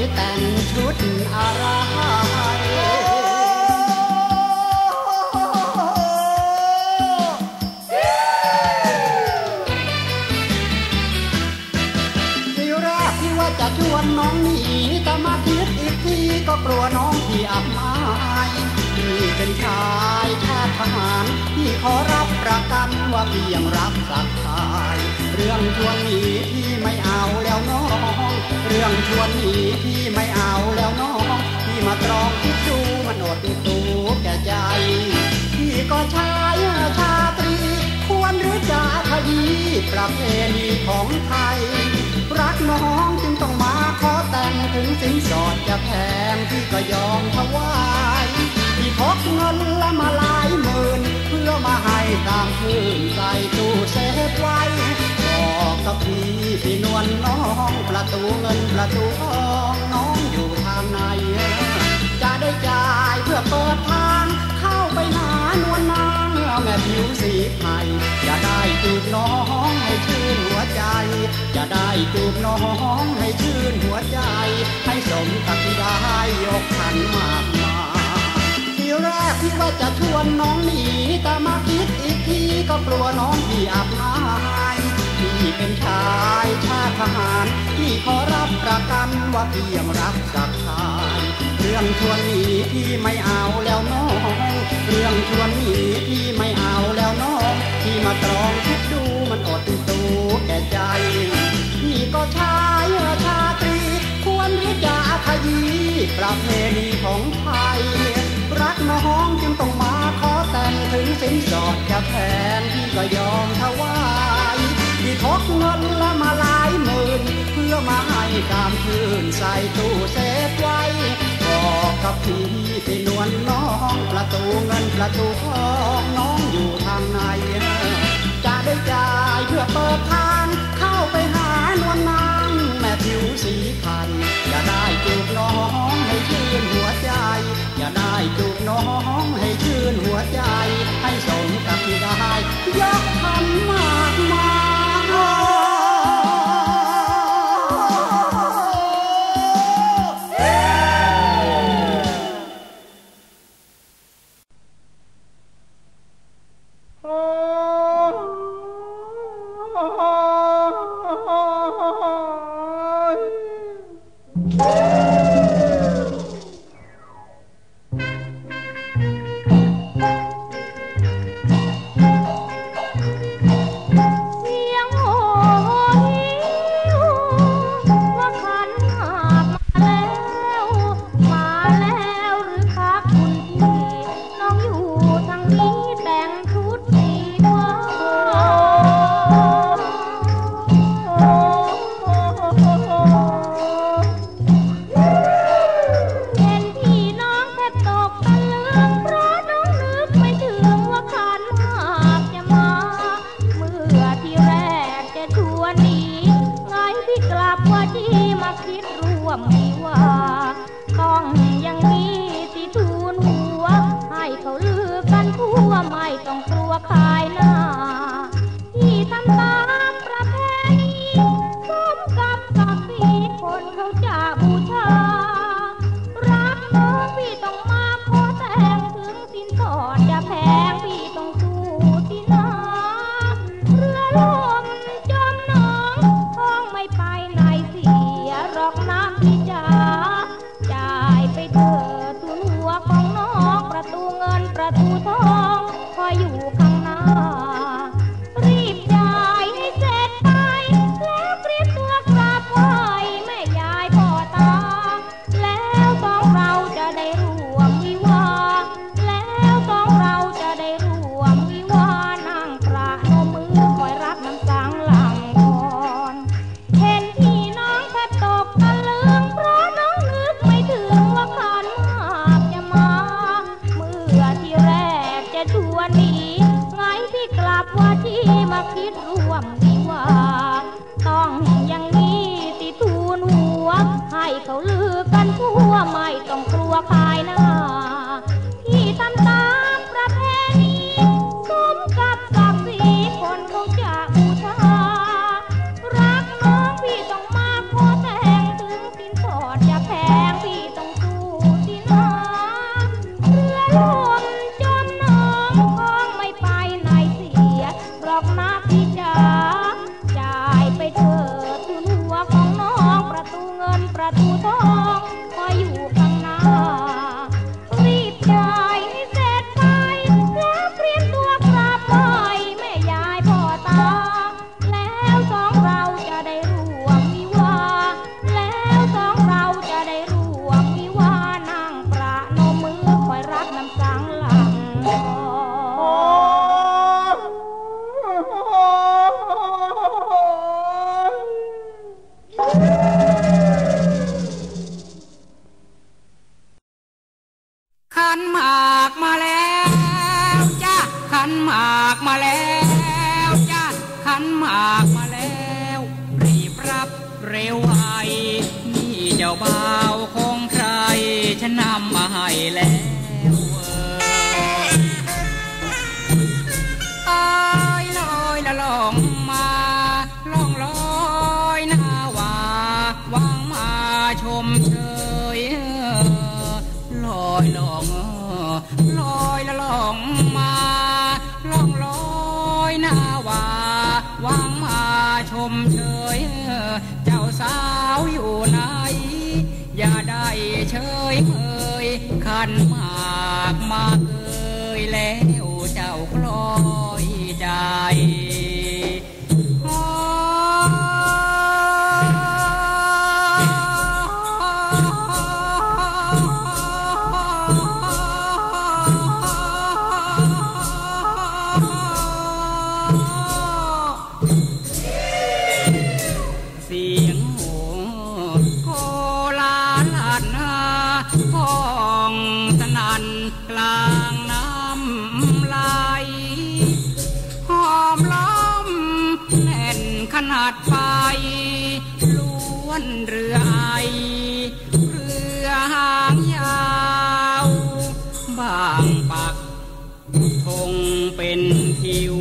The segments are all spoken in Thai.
ยแต่งชุดอะไรทีแรกที่ว่าจะชวนน้องหนีแต่มาคิดอีกทีก็กลัวน้องที่อับอายพี่เป็นชายชาติทหารที่ขอรับประกันว่าพี่ยังรักสักทาย เรื่องชวนหนีพี่ วนนี้พี่ไม่เอาแล้วน้องพี่มาตรองคิดดูมันอดตูแก่ใจพี่ก็ชายชาตรี ควรหรือจะขยี้ประเพณีของไทย รักน้องจึงต้องมาขอแต่งถึงสินสอดจะแพงพี่ก็ยอมถวายพี่พกเงินละมาหลายหมื่น เพื่อมาให้ตามคืนใส่ตู้เซฟไว้ บอกกับพี่พี่นวลน้องประตูเงินประตูทองน้องอยู่ทางไหนจะได้จ่ายเพื่อเปิดทางเข้าไปหานวลนางแม่ผิวสีไทยจะได้จูบน้องให้ชื่นหัวใจ จะได้จูบน้องให้ชื่นหัวใจ ให้สมกับที่ได้ยกขันมากมายทีแรกที่ว่าจะชวนน้องหนีแต่มาคิดอีกทีก็กลัวน้องที่อับ เป็นชายชาติทหารที่ขอรับประกันว่าพี่ยังรักสักทายเรื่องชวนหนีพี่ไม่เอาแล้วน้องเรื่องชวนหนีพี่ไม่เอาแล้วน้องพี่มาตรองคิดดูมันอดตูแก่ใจพี่ก็ชายชาตรีควรหรือจะขยี้ประเพณีของไทยรักน้องจึงต้องมาขอแต่งถึงสินสอดจะแพงพี่ก็ยอมถวา ทกเงินละมาหลายหมื่น เพื่อมาให้กามคืนใส่ตู้เซฟไว้ บอกกับพี่ที่นวลน้องประตูเงินประตูทองน้องอยู่ คิดร่วมวิวาต้องอย่างนี้สิทูลหัว ให้เขาลือกันทั่วไม่ต้องกลัวขายหน้า ที่ทำตามประเพณีสมกับกับสีคนเขาจะบูชา รักน้องพี่ต้องมาขอแต่งถึงสินสอด ขันหมากมาแล้วจ้าขันหมากมาแล้ว รีบรับเร็วไวนี่เจ้าบ่าวของใครฉันนำมาให้แล้วเอ้ยลอยละลองมาลองลอยหน้าวาวางมาชมเชยลอยลองลอยละลอง มเชย เจ้าสาวอยู่ไหน อย่าได้เชยเมยขันหมากมาเกยแล้วเจ้าคลอยใจ นเรือไอเรือหางยาวบางปักธงเป็นทิว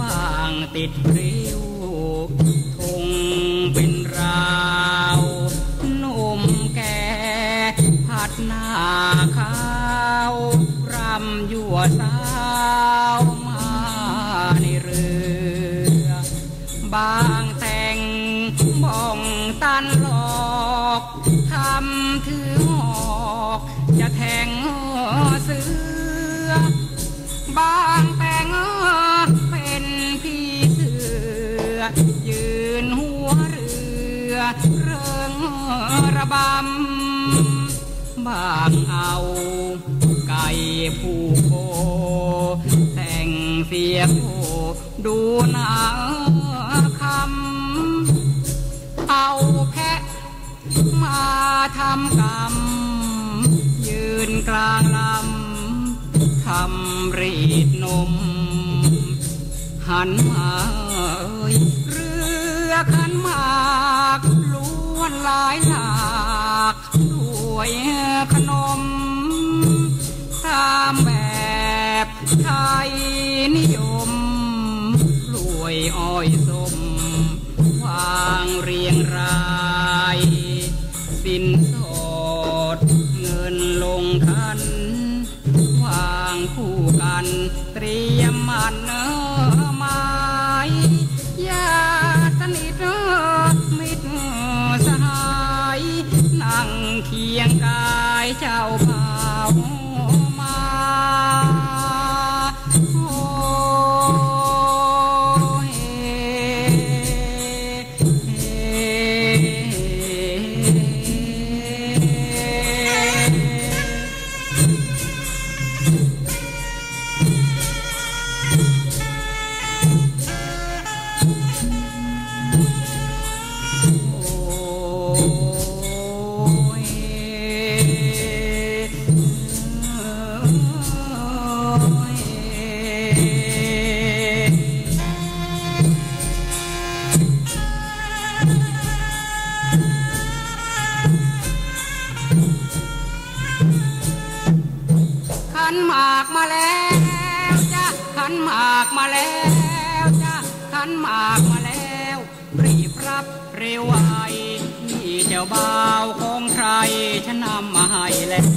บางติดริ้วธงเป็นราวหนุ่มแก่ผัดหน้าขาว รำยั่วสา อ ยืนหัวเรือเริงระบำบางเอาไก่ผูกโคแต่งเสียโคดูนาคำเอาแพะมาทำกรรม ยืนกลางลำทำรีดนม หันมา เรือขันมากล้วนหลายหลากด้วยขนม ตามแบบไทยนิยมรวยอ้อยสมวางเรียง มาแล้วจ้าขันหมากมาแล้ว รีบรับเร็วไวนี่เจ้าบ่าวของใครฉันนำมาให้แล้ว